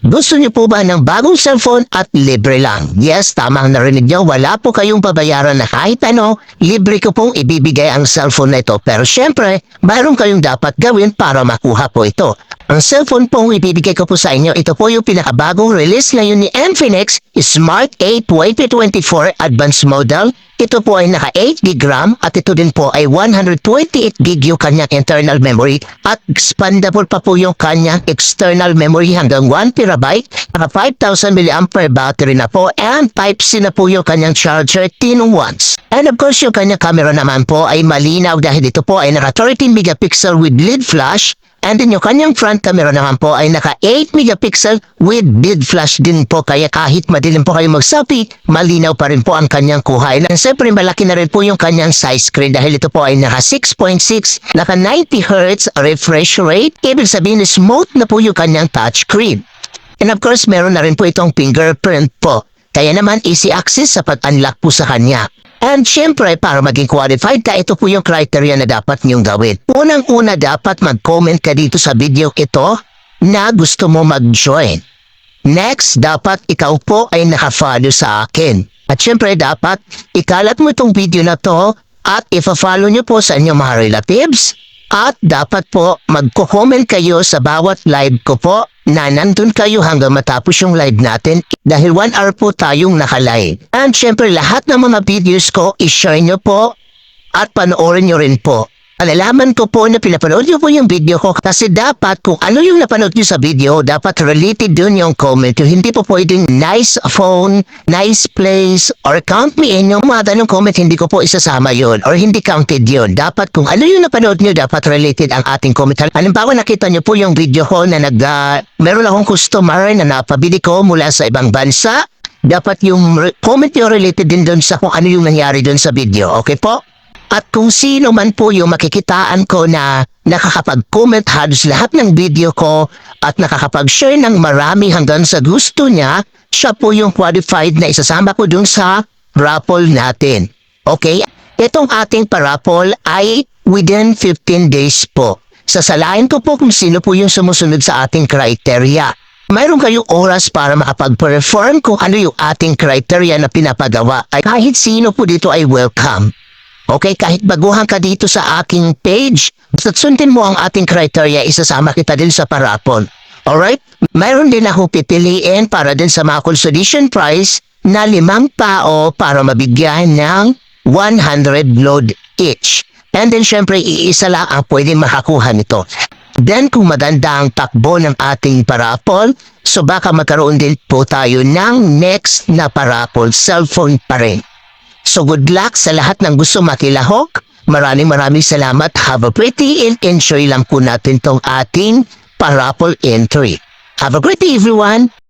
Gusto niyo po ba ng bagong cellphone at libre lang? Yes, tama ang narinig niyo. Wala po kayong babayaran na kahit ano. Libre ko pong ibibigay ang cellphone na ito. Pero syempre, mayroon kayong dapat gawin para makuha po ito. Ang cellphone pong ibibigay ko po sa inyo, ito po yung pinakabagong release ngayon ni Infinix Smart 8 2024 Advanced Model. Ito po ay naka 8 GB RAM at ito din po ay 128 GB yung kanyang internal memory at expandable pa po yung kanyang external memory hanggang 1 terabyte, naka 5,000 mAh battery na po and Type-C na po yung kanyang charger 10 watts. And of course yung kanyang camera naman po ay malinaw dahil ito po ay naka 13 megapixel with lid flash And then yung kanyang front camera naman po ay naka 8 megapixel with mid flash din po kaya kahit madilim po kayo mag-selfie, malinaw pa rin po ang kanyang kuha. And siyempre malaki na rin po yung kanyang size screen dahil ito po ay naka 6.6, naka 90 Hz refresh rate. Ibig sabihin smooth na po yung kanyang touch screen. And of course meron na rin po itong fingerprint po. Kaya naman easy access sa pag-unlock po sa kanya. And syempre, para maging qualified ka, ito po yung criteria na dapat niyong gawin. Unang-una, dapat mag-comment ka dito sa video ito na gusto mo mag-join. Next, dapat ikaw po ay naka-follow sa akin. At syempre, dapat ikalat mo itong video na to at ifa-follow niyo po sa inyong mga relatives. At dapat po magko-comment kayo sa bawat live ko po na nandun kayo hanggang matapos yung live natin dahil one hour po tayong nakalive. And syempre lahat ng mga videos ko, i-share nyo po at panoorin nyo rin po. Alalaman ko po na pinapanood nyo po yung video ko kasi dapat kung ano yung napanood nyo sa video, dapat related dun yung comment. Yung hindi po pwedeng nice phone, nice place, or count me in yung mga comment, hindi ko po isasama yun or hindi counted yun. Dapat kung ano yung napanood nyo, dapat related ang ating comment. Halimbawa nakita nyo po yung video ko na nag, uh, meron akong customer na napabili ko mula sa ibang bansa. Dapat yung comment nyo related din dun sa kung ano yung nangyari dun sa video. Okay po? At kung sino man po yung makikitaan ko na nakakapag-comment halos lahat ng video ko at nakakapag-share ng marami hanggang sa gusto niya, siya po yung qualified na isasama ko dun sa raffle natin. Okay? Itong ating paraffle ay within 15 days po. Sasalain ko po kung sino po yung sumusunod sa ating criteria. Mayroon kayong oras para makapag-perform kung ano yung ating criteria na pinapagawa. Ay kahit sino po dito ay welcome. Okay, kahit baguhan ka dito sa aking page, basta't sundin mo ang ating criteria, isasama kita din sa parapon. Alright? Mayroon din ako pipiliin para din sa mga consolation prize na limang tao para mabigyan ng 100 load each. And then syempre, iisa lang ang pwede makakuha nito. Then kung maganda ang takbo ng ating parapol, so baka magkaroon din po tayo ng next na parapol cellphone pa rin. So good luck sa lahat ng gusto makilahok. Maraming maraming salamat. Have a pretty and enjoy lang po natin tong ating parapol entry. Have a great day everyone!